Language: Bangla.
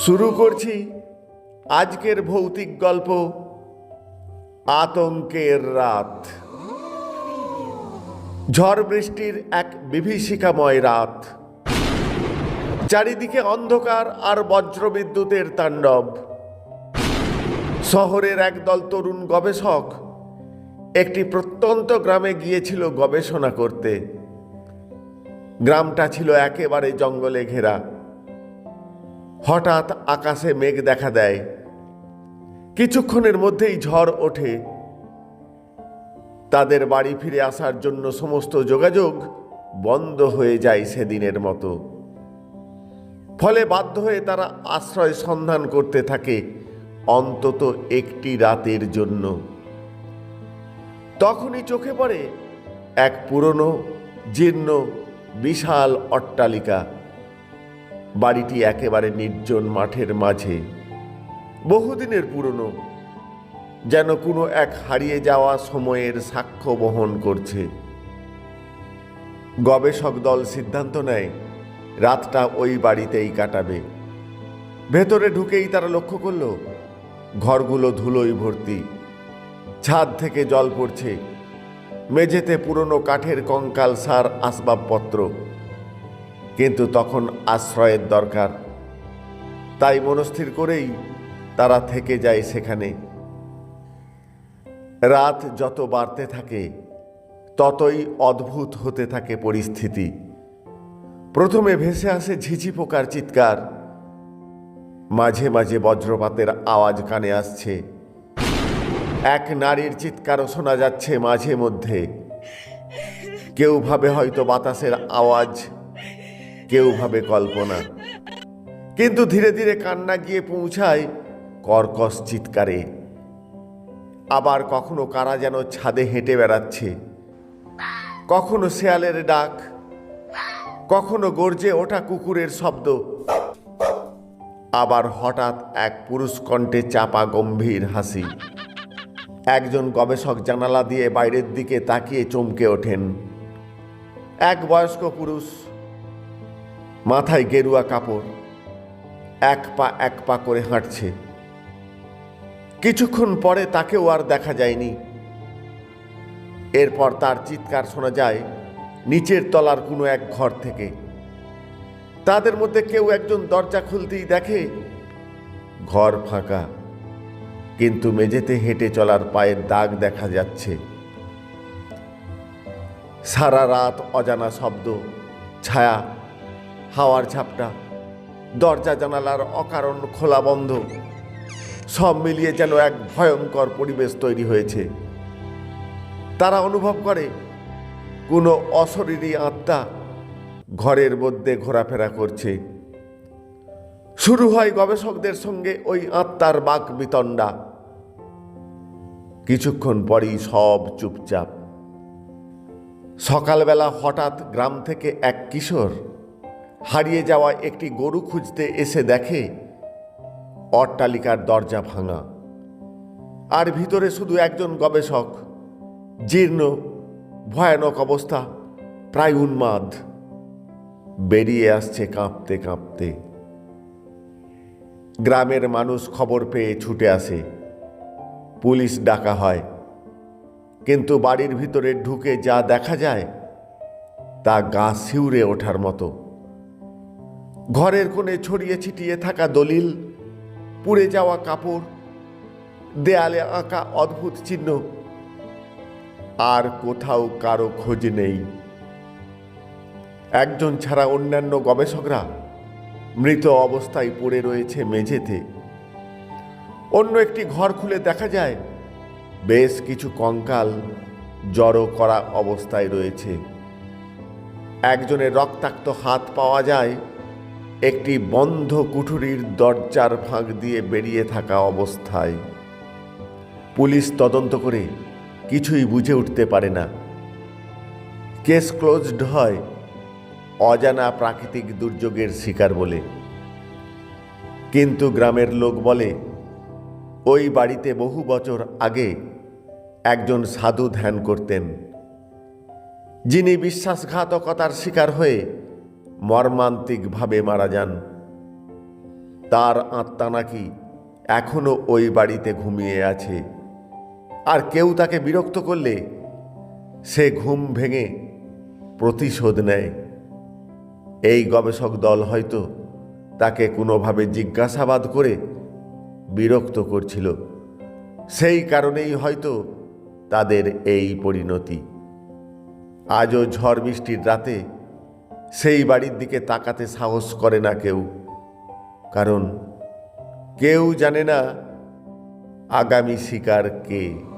শুরু করছি আজকের ভৌতিক গল্প আতঙ্কের রাত। ঝড় বৃষ্টির এক বিভীষিকাময় রাত। চারিদিকে অন্ধকার আর বজ্রবিদ্যুতের তাণ্ডব। শহরের একদল তরুণ গবেষক একটি প্রত্যন্ত গ্রামে গিয়েছিল গবেষণা করতে। গ্রামটা ছিল একেবারে জঙ্গলে ঘেরা। হঠাৎ আকাশে মেঘ দেখা দেয়। কিছুক্ষণের মধ্যেই ঝড় ওঠে। তাদের বাড়ি ফিরে আসার জন্য সমস্ত যোগাযোগ বন্ধ হয়ে যায় সেদিনের মতো। ফলে বাধ্য হয়ে তারা আশ্রয় সন্ধান করতে থাকে অন্তত একটি রাতের জন্য। তখনই চোখে পড়ে এক পুরনো, জীর্ণ, বিশাল অট্টালিকা। বাড়িটি একেবারে নির্জন মাঠের মাঝে। বহুদিনের পুরনো, যেন কোনো এক হারিয়ে যাওয়া সময়ের সাক্ষ্য বহন করছে। গবেষক দল সিদ্ধান্ত নেয়, রাতটা ওই বাড়িতেই কাটাবে। ভেতরে ঢুকেই তারা লক্ষ্য করল, ঘরগুলো ধুলোই ভর্তি। ছাদ থেকে জল পড়ছে। মেঝেতে পুরনো কাঠের কঙ্কাল সার আসবাবপত্র। কিন্তু তখন আশ্রয়ের দরকার। তাই মনস্থির করেই তারা থেকে যায় সেখানে। রাত যত বাড়তে থাকে, ততই অদ্ভুত হতে থাকে পরিস্থিতি। প্রথমে ভেসে আসে ঝিঝি পোকার চিৎকার। মাঝে মাঝে বজ্রপাতের আওয়াজ কানে আসছে। এক নারীর চিৎকারও শোনা যাচ্ছে মাঝে মধ্যে। কেউ ভাবে হয়তো বাতাসের আওয়াজ কেউ ভাবে কল্পনা। কিন্তু ধীরে ধীরে কান্না গিয়ে পৌঁছায় কর্কশ চিৎকারে। আবার কখনো কারা যেন ছাদে হেঁটে বেড়াচ্ছে। কখনো শেয়ালের ডাক। কখনো গর্জে ওঠা কুকুরের শব্দ। আবার হঠাৎ এক পুরুষ কণ্ঠে চাপা গম্ভীর হাসি। একজন গবেষক জানালা দিয়ে বাইরের দিকে তাকিয়ে চমকে ওঠেন। এক বয়স্ক পুরুষ মাথায় গেরুয়া কাপড়। এক পা এক পা করে হাঁটছে। কিছুক্ষণ পরে তাকেও আর দেখা যায়নি। এরপর তার চিৎকার শোনা যায় নিচের তলার কোনো এক ঘর থেকে। তাদের মধ্যে কেউ একজন দরজা খুলতেই দেখে, ঘর ফাঁকা। কিন্তু মেঝেতে হেঁটে চলার পায়ের দাগ দেখা যাচ্ছে। সারা রাত অজানা শব্দ, ছায়া হাওয়ার ঝাপটা, দরজা জানালার অকারণ খোলা বন্ধ, সব মিলিয়ে যেন এক ভয়ঙ্কর পরিবেশ তৈরি হয়েছে। তারা অনুভব করে, কোনো অশরীরী আত্মা ঘরের মধ্যে ঘোরাফেরা করছে। শুরু হয় গবেষকদের সঙ্গে ওই আত্মার বাক বিতণ্ডা কিছুক্ষণ পরই সব চুপচাপ। সকালবেলা হঠাৎ গ্রাম থেকে এক কিশোর হারিয়ে যাওয়া একটি গরু খুঁজতে এসে দেখে অট্টালিকার দরজা ভাঙা। আর ভিতরে শুধু একজন গবেষক। জীর্ণ, ভয়ানক অবস্থা, প্রায় উন্মাদ। বেরিয়ে আসছে কাঁপতে কাঁপতে। গ্রামের মানুষ খবর পেয়ে ছুটে আসে। পুলিশ ডাকা হয়। কিন্তু বাড়ির ভিতরে ঢুকে যা দেখা যায়, তা গা শিউরে ওঠার মতো। ঘরের কোণে ছড়িয়ে ছিটিয়ে থাকা দলিল, পুড়ে যাওয়া কাপড়, দেয়ালে আঁকা অদ্ভুত চিহ্ন। আর কোথাও কারও খোঁজ নেই। একজন ছাড়া অন্যান্য গবেষকরা মৃত অবস্থায় পড়ে রয়েছে মেঝেতে। অন্য একটি ঘর খুলে দেখা যায়, বেশ কিছু কঙ্কাল জড়ো করা অবস্থায় রয়েছে। একজনের রক্তাক্ত হাত পাওয়া যায় একটি বন্ধ কুঠুরির দরজার ফাঁক দিয়ে বেরিয়ে থাকা অবস্থায়। পুলিশ তদন্ত করে কিছুই বুঝে উঠতে পারে না। কেস ক্লোজড হয় অজানা প্রাকৃতিক দুর্যোগের শিকার বলে। কিন্তু গ্রামের লোক বলে, ওই বাড়িতে বহু বছর আগে একজন সাধু ধ্যান করতেন। যিনি বিশ্বাসঘাতকতার শিকার হয়ে মর্মান্তিকভাবে মারা যান। তার আত্মা নাকি এখনও ওই বাড়িতে ঘুমিয়ে আছে। আর কেউ তাকে বিরক্ত করলে সে ঘুম ভেঙে প্রতিশোধ নেয়। এই গবেষক দল হয়তো তাকে কোনোভাবে জিজ্ঞাসাবাদ করে বিরক্ত করছিল। সেই কারণেই হয়তো তাদের এই পরিণতি। আজও ঝড় বৃষ্টির রাতে সেই বাড়ির দিকে তাকাতে সাহস করে না কেউ। কারণ কেউ জানে না আগামী শিকার কে।